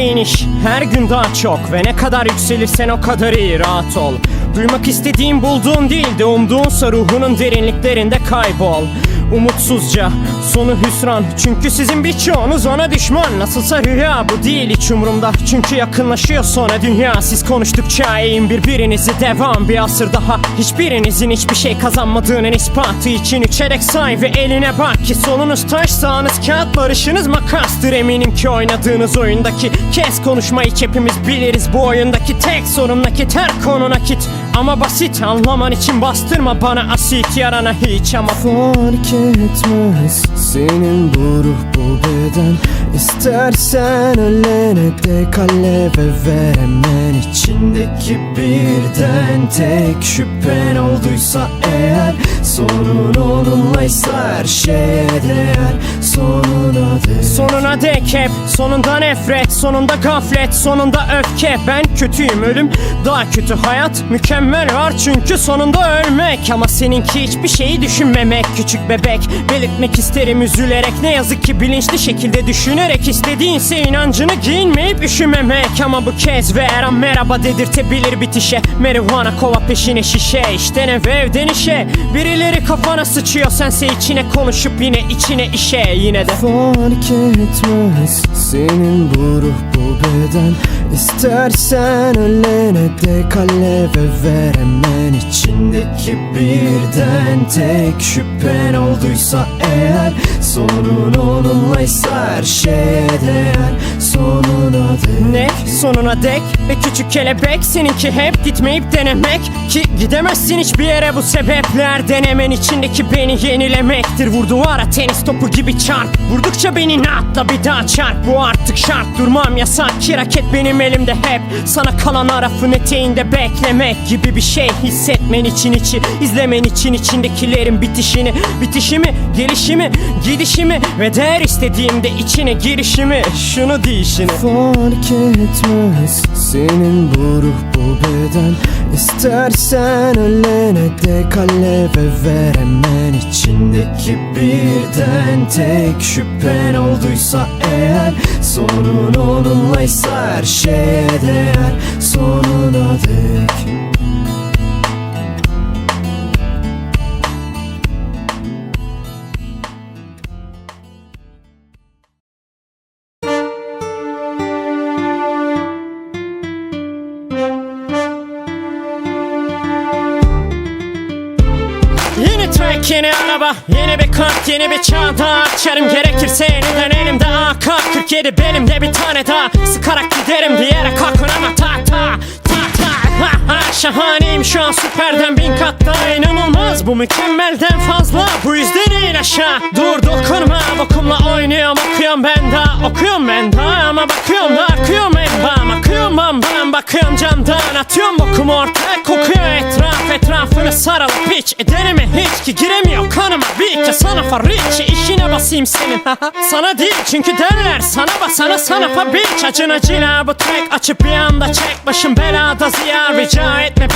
iniş. Her gün daha çok Ve ne kadar yükselirsen o kadar iyi rahat ol. Duymak istediğin bulduğun değil de umduğunsa ruhunun derinliklerinde kaybol Umutsuzca sonu hüsran. Çünkü sizin birçoğunuz ona düşman. Nasılsa rüya bu değil hiç umurumda. Çünkü yakınlaşıyor sonra dünya. Siz konuştukça eğin birbirinizi devam. Bir asır daha hiçbirinizin hiçbir şey kazanmadığının ispatı için Üçerek say ve eline bak ki Solunuz taş sağınız kağıt barışınız makastır. Eminim ki oynadığınız oyundaki Kes konuşmayı hepimiz biliriz. Bu oyundaki tek sorun nakit her konu nakit Ama basit anlaman için bastırma bana asit Yarana hiç ama Fark etmez. Senin bu ruh bu beden İstersen ölene dek alev ver hemen içindeki birden Tek şüphen olduysa eğer Sonun onunlaysa her şeye değer. Sonuna dek. Sonuna dek hep Sonunda nefret Sonunda gaflet Sonunda öfke. Ben kötüyüm ölüm Daha kötü hayat. Mükemmel var çünkü sonunda ölmek. Ama seninki hiçbir şeyi düşünmemek. Küçük bebek Belirtmek isterim üzülerek. Ne yazık ki bilinçli şekilde düşünerek istediğinse inancını giyinmeyip üşümemek. Ama bu kez ve an merhaba dedirtebilir bitişe. Marihuana kova peşine şişe İşte ne ve evden işe Birileri kafana sıçıyor sense içine konuşup yine içine işe. Yine de Fark etmez senin bu ruh bu beden İstersen ölene dek alev ver hemen içindeki birden Tek şüphen olduysa eğer Sonun onunlaysa her şeye değer Sonuna dek. Ne? Sonuna dek. Ve küçük kelebek Seninki hep gitmeyip denemek. Ki gidemezsin hiçbir yere bu sebepler. Denemen içindeki beni yenilemektir. Vur duvara tenis topu gibi çarp. Vurdukça beni atla bir daha çarp. Bu artık şart. Durmam yasak ki raket benim elimde hep. Sana kalan arafın eteğinde beklemek gibi bir şey Hissetmen için içi izlemen için içindekilerin bitişini Bitişimi gelişimi gidişimi Ve değer istediğimde içine girişimi. Şunu deyişini Fark etmez senin bu ruh bu beden. İstersen ölene dek alev ver hemen içindeki birden. Tek şüphen olduysa eğer Sonun onunlaysa her şeye değer track, yeni araba, yeni bir kart, yeni bir çağda Açarım. Gerekirse yeniden elimde AK-47 belimde bir tane daha. Sıkarak giderim bir yere kalkın ama ta ta ta ta. Ha, ha. Şahaneyim şu an süperden bin kat daha inanılmaz. Bu mükemmelden fazla bu yüzden değil aşağı. Dur dokunma bokumla oynuyorum okuyorum ben daha Okuyorum ben daha ama bakıyorum da akıyorum en bam Akıyorum bam bam bakıyorum camdan Atıyorum bokumu ortaya kokuyor etraf Etrafını saralıp hiç e, deneme hiç ki giremiyor kanıma. Bir ki sana farriçi işine basayım senin. Sana değil çünkü derler sana basana sana fa bitch Acın acıyla bu track açıp bir anda çek Başım belada ziya rica etme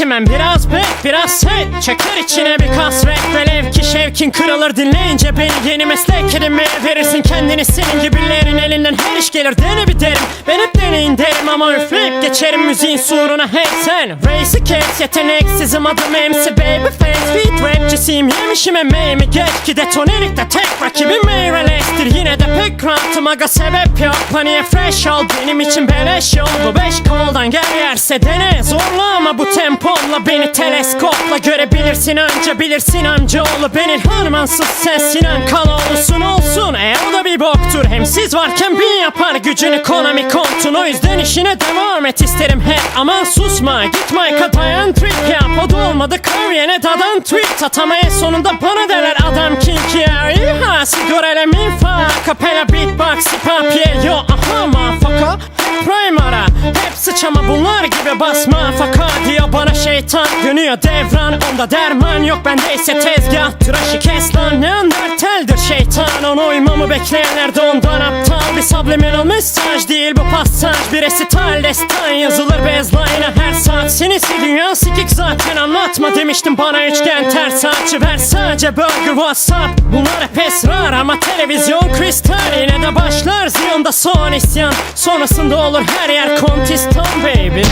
Sertimen biraz bek biraz set Çeker içine bir kasvet Velev ki şevkin kırılır. Dinleyince Beni yeni meslek edinmeye verirsin. Kendini Senin gibilerin elinden her iş gelir. Dene bir derim Ben hep deneyin derim. Ama üfleyip geçerim müziğin suruna. Hey sen Racy kes yeteneksizim. Adım MC Babyface Beat rapçisiyim yemişim emeğimi Geç ki detonelikte tek rakibim meyvelestir Yine de pek rahatım aga sebep yok. Paniğe fresh ol benim için beleş yol. Bu beş koldan gel yerse dene. Zorla ama bu tempomla beni teleskopla Görebilirsin anca bilirsin amcaoğlu Benim. Harmansız ses Sinan Kaloğlu'sun olsun E o da bir boktur. Hem siz varken bin yapar gücünü Konami kontun. O yüzden işine devam et isterim. Hep Aman susma. Git mic'a dayan trip yap. O da olmadı klavyene dadan tweet at. Ama en sonunda bana derler adam kinky ya İha sigorele mi fa Kapela beatbox hip yo aha mafaka Primar'a Hep sıçama bunlar gibi basma. Faka diyor bana şeytan Dönüyor devran onda derman yok. Bendeyse tezgah tıraşı kes lan. Neandertaldir şeytan? Ona uymam Sorumu bekleyenler de ondan aptal. Bir subliminal mesaj değil bu pasaj. Bir resital destan yazılır bezline'a her saat Senesi dünya sikik zaten anlatma Demiştim bana. Üçgen ters açı ver sadece burger whatsapp. Bunlar hep esrar ama televizyon kristal. Yine de başlar ziyonda son isyan. Sonrasında olur her yer kontistan baby.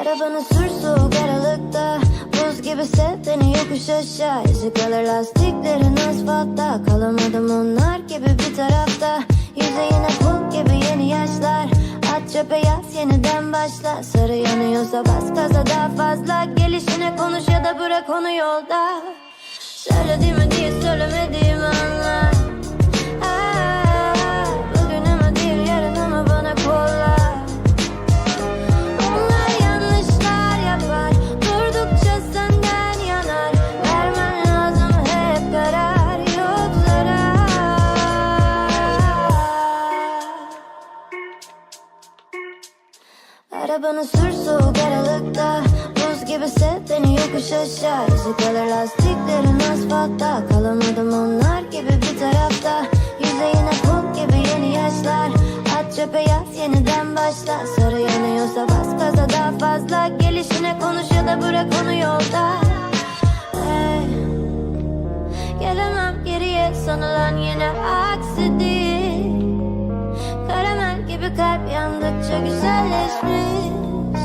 Arabanı sür soğuk Buz gibi sev yokuş aşağı. Kalır lastiklerin asfaltta Kalamadım onlar gibi bir tarafta. Yüzeyine pul gibi yeni yaşlar At çöpe yaz yeniden başla. Sarı yanıyorsa bas gaza daha fazla. Gelişine konuş ya da bırak onu yolda. Söylediğimi değil Arabanı sür soğuk aralıkta. Buz gibi beni yokuş aşağı. Yüzü kalır lastiklerin asfaltta. Kalamadım onlar gibi bir tarafta. Yüzeyine pul gibi yeni yaşlar. At çöpe yaz yeniden başla. Sarı yanıyorsa bas gaza daha fazla. Gelişine konuş ya da bırak onu yolda. Hey. Gelemem geriye. Sanılan yine aksi yandıkça güzelleşmiş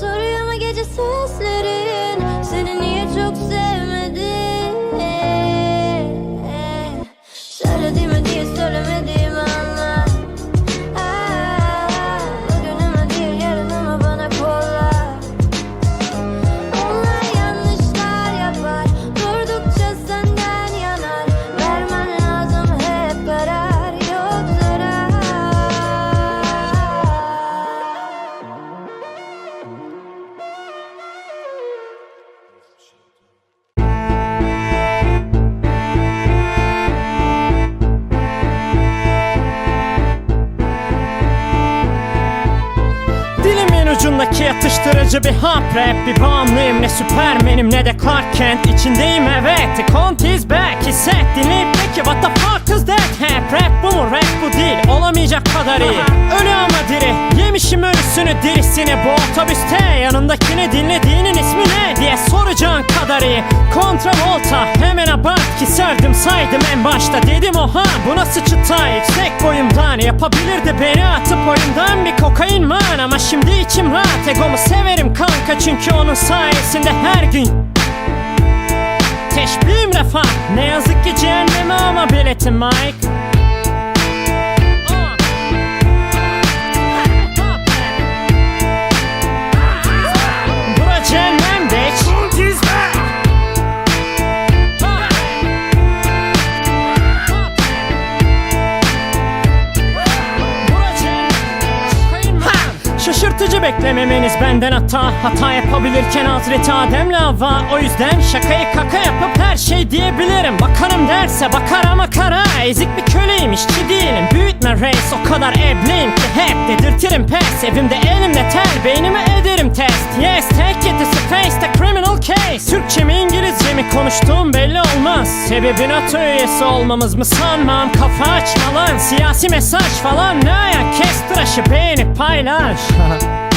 Soruyor mu gece seslerin Seni niye çok sevmedim Söylediğimi değil söylemediğimi anla Dilimin ucundaki yatıştırıcı bir hap rap Bir bağımlıyım ne süpermenim ne de Clark Kent. İçindeyim evet The count is back. Hisset dinleyip peki what the fuck is that? Hep rap bu mu? Rap bu değil olamayacak kadar iyi. Ölü ama diri yemişim ölüsünü dirisini. Bu otobüste yanındakini dinlediğinin ismi ne diye soracağın kadar iyi. Kontravolta hemen abart ki serdim saydım en başta. Dedim oha bu nasıl çıta? Yüksek boyumdan Yapabilirdi beni atıp oyundan bir kokain man. Ama şimdi içim rahat egomu severim kanka. Çünkü onun sayesinde her gün Teşbihim refah. Ne yazık ki cehenneme ama biletim Mike Şaşırtıcı beklememeniz benden hata. Hata yapabilirken Hazreti Adem'le Havva O yüzden şakayı kaka yapıp her şey diyebilirim. Bakarım derse bakar ama kara. Ezik bir köleyim işçi değilim. Büyütme reis o kadar ebleyim ki Hep dedirtirim pes. Evimde elimle tel beynimi ederim test. Yes take it to space the criminal case. Türkçe mi İngilizce mi konuştuğum belli olmaz. Sebebi NATO üyesi olmamız mı sanmam? Kafa açma lan siyasi mesaj falan. Ne ayak kes tıraşı beğenip paylaş